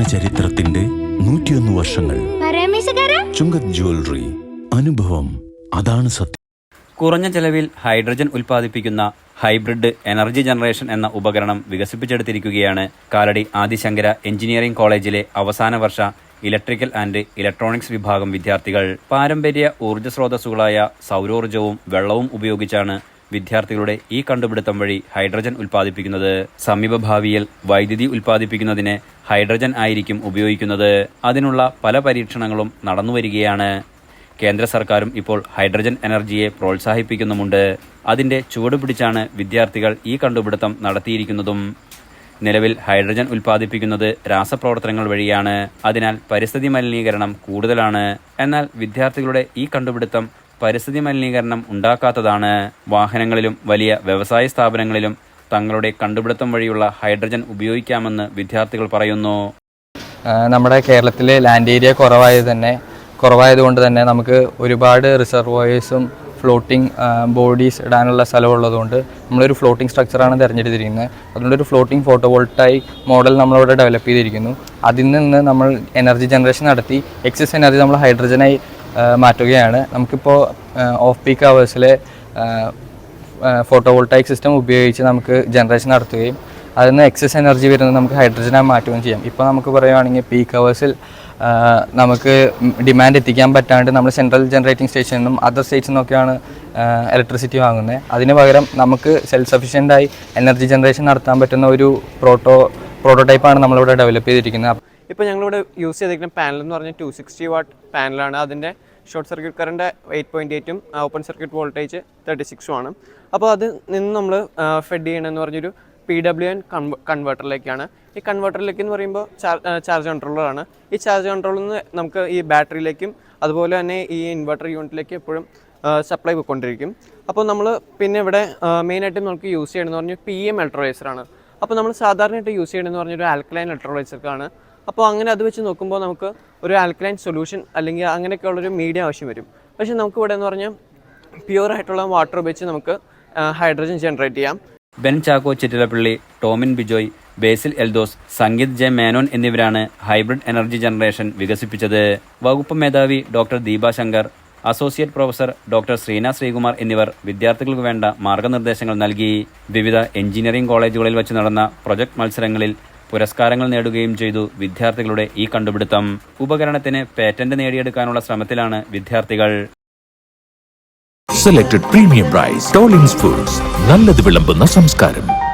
സുവർണ ചരിത്രത്തിന്റെ നൂറ്റിയൊന്ന് വർഷങ്ങൾ. ചുങ്കത് ജ്വല്ലറി അനുഭവം അതാണ് സത്യം. കുറഞ്ഞ ചെലവിൽ ഹൈഡ്രജൻ ഉൽപ്പാദിപ്പിക്കുന്ന ഹൈബ്രിഡ് എനർജി ജനറേഷൻ എന്ന ഉപകരണം വികസിപ്പിച്ചെടുത്തിരിക്കുകയാണ് കാലടി ആദിശങ്കര എഞ്ചിനീയറിംഗ് കോളേജിലെ അവസാന വർഷ ഇലക്ട്രിക്കൽ ആൻഡ് ഇലക്ട്രോണിക്സ് വിഭാഗം വിദ്യാർത്ഥികൾ. പാരമ്പര്യ ഊർജ സ്രോതസ്സുകളായ സൗരോർജവും വെള്ളവും ഉപയോഗിച്ചാണ് വിദ്യാർത്ഥികളുടെ ഈ കണ്ടുപിടുത്തം വഴി ഹൈഡ്രജൻ ഉൽപ്പാദിപ്പിക്കുന്നത്. സമീപഭാവിയിൽ വൈദ്യുതി ഉൽപ്പാദിപ്പിക്കുന്നതിന് ഹൈഡ്രജൻ ആയിരിക്കും ഉപയോഗിക്കുന്നത്. അതിനുള്ള പല പരീക്ഷണങ്ങളും നടന്നുവരികയാണ് കേന്ദ്ര സർക്കാരും ഇപ്പോൾ ഹൈഡ്രജൻ എനർജിയെ പ്രോത്സാഹിപ്പിക്കുന്നുമുണ്ട്. അതിന്റെ ചുവട് പിടിച്ചാണ് വിദ്യാർത്ഥികൾ ഈ കണ്ടുപിടുത്തം നടത്തിയിരിക്കുന്നതും. നിലവിൽ ഹൈഡ്രജൻ ഉൽപ്പാദിപ്പിക്കുന്നത് രാസപ്രവർത്തനങ്ങൾ വഴിയാണ്. അതിനാൽ പരിസ്ഥിതി മലിനീകരണം കൂടുതലാണ്. എന്നാൽ വിദ്യാർത്ഥികളുടെ ഈ കണ്ടുപിടുത്തം പരിസ്ഥിതി മലിനീകരണം ഉണ്ടാക്കാത്തതാണ് വാഹനങ്ങളിലും വലിയ വ്യവസായ സ്ഥാപനങ്ങളിലും തങ്ങളുടെ കണ്ടുപിടുത്തം വഴിയുള്ള ഹൈഡ്രജൻ ഉപയോഗിക്കാമെന്ന് വിദ്യാർത്ഥികൾ പറയുന്നു. നമ്മുടെ കേരളത്തിലെ ലാൻഡ് ഏരിയ കുറവായത് തന്നെ കുറവായതുകൊണ്ട് തന്നെ നമുക്ക് ഒരുപാട് റിസർവോയേഴ്സും ഫ്ലോട്ടിംഗ് ബോഡീസ് ഇടാനുള്ള സ്ഥലമുള്ളതുകൊണ്ട് നമ്മളൊരു ഫ്ലോട്ടിംഗ് സ്ട്രക്ചറാണ് തിരഞ്ഞെടുത്തിരിക്കുന്നത്. അതുകൊണ്ട് ഒരു ഫ്ലോട്ടിംഗ് ഫോട്ടോവോൾട്ടായിക് മോഡൽ നമ്മളിവിടെ ഡെവലപ്പ് ചെയ്തിരിക്കുന്നു. അതിൽ നിന്ന് നമ്മൾ എനർജി ജനറേഷൻ നടത്തി എക്സസ് എനർജി നമ്മൾ ഹൈഡ്രജനായി മാറ്റുകയാണ്. നമുക്കിപ്പോൾ ഓഫ് പീക്ക് അവേഴ്സിലെ ഫോട്ടോവോൾട്ടായിക് സിസ്റ്റം ഉപയോഗിച്ച് നമുക്ക് ജനറേഷൻ നടത്തുകയും അതിൽ നിന്ന് എക്സസ് എനർജി വരുന്നത് നമുക്ക് ഹൈഡ്രജനായി മാറ്റുകയും ചെയ്യാം. ഇപ്പോൾ നമുക്ക് പറയുവാണെങ്കിൽ പീക്ക് അവേഴ്സിൽ നമുക്ക് ഡിമാൻഡ് എത്തിക്കാൻ പറ്റാണ്ട് നമ്മൾ സെൻട്രൽ ജനറേറ്റിംഗ് സ്റ്റേഷനിൽ നിന്നും അതർ സ്റ്റേറ്റ്സിൽ നിന്നൊക്കെയാണ് ഇലക്ട്രിസിറ്റി വാങ്ങുന്നത് അതിന് പകരം നമുക്ക് സെൽഫ് സഫീഷ്യന്റായി എനർജി ജനറേഷൻ നടത്താൻ പറ്റുന്ന ഒരു പ്രോട്ടോ പ്രോട്ടോടൈപ്പാണ് നമ്മളിവിടെ ഡെവലപ്പ് ചെയ്തിരിക്കുന്നത്. ഇപ്പോൾ ഞങ്ങളിവിടെ യൂസ് ചെയ്തിരിക്കുന്ന പാനൽ എന്ന് പറഞ്ഞാൽ ടു സിക്സ്റ്റി വാട്ട് പാനലാണ് അതിന്റെ short circuit current eight point എയ്റ്റും open circuit voltage thirty സിക്സും ആണ്. അപ്പോൾ അത് നിന്ന് നമ്മൾ ഫെഡ് ചെയ്യണമെന്ന് പറഞ്ഞൊരു പി ഡബ്ല്യു എൻ കൺവേർട്ടറിലേക്കാണ് ഈ കൺവേർട്ടറിലേക്ക് എന്ന് പറയുമ്പോൾ ചാർജ് കൺട്രോളറാണ് ഈ ചാർജ് കൺട്രോളിൽ നിന്ന് നമുക്ക് ഈ ബാറ്ററിയിലേക്കും അതുപോലെ തന്നെ ഈ ഇൻവെർട്ടർ യൂണിറ്റിലേക്ക് എപ്പോഴും സപ്ലൈ പോയിക്കൊണ്ടിരിക്കും. അപ്പോൾ നമ്മൾ പിന്നെ ഇവിടെ മെയിനായിട്ട് നമുക്ക് യൂസ് ചെയ്യണമെന്ന് പറഞ്ഞാൽ പി എം ഇലക്ട്രോലൈസറാണ് അപ്പോൾ നമ്മൾ സാധാരണയായിട്ട് യൂസ് ചെയ്യണമെന്ന് പറഞ്ഞൊരു ആൽക്കലൈൻ ഇലക്ട്രോലൈസർക്കാണ് അപ്പോൾ അങ്ങനെ അത് വെച്ച് നോക്കുമ്പോൾ നമുക്ക് ഒരു ആൽക്കലൈൻ സൊല്യൂഷൻ അല്ലെങ്കിൽ അങ്ങനെയൊക്കെയുള്ളൊരു മീഡിയം ആവശ്യം വരും. പക്ഷേ നമുക്ക് ഇവിടെ എന്ന് പറഞ്ഞാൽ പ്യുവർ ആയിട്ടുള്ള വാട്ടർ ഉപയോഗിച്ച് നമുക്ക് ഹൈഡ്രജൻ ജനറേറ്റ് ചെയ്യാം. ബെൻ ചാക്കോ ചിറ്റിലപ്പള്ളി ടോമിൻ ബിജോയ് ബേസിൽ എൽദോസ് സംഗീത് ജെ മേനോൻ എന്നിവരാണ് ഹൈബ്രിഡ് എനർജി ജനറേഷൻ വികസിപ്പിച്ചത്. വകുപ്പ് മേധാവി doctor Deepa Shankar associate professor doctor Sreenath Sreekumar എന്നിവർ വിദ്യാർത്ഥികൾക്ക് വേണ്ട മാർഗനിർദ്ദേശങ്ങൾ നൽകി. വിവിധ എഞ്ചിനീയറിംഗ് കോളേജുകളിൽ വെച്ച് നടന്ന പ്രൊജക്ട് മത്സരങ്ങളിൽ പുരസ്കാരങ്ങൾ നേടുകയും ചെയ്തു. വിദ്യാർത്ഥികളുടെ ഈ കണ്ടുപിടുത്തം ഉപകരണത്തിന് പേറ്റന്റ് നേടിയെടുക്കാനുള്ള ശ്രമത്തിലാണ് വിദ്യാർത്ഥികൾ. Selected premium rice tolling foods നല്ലത് വിളമ്പുന്ന സംസ്കാരം.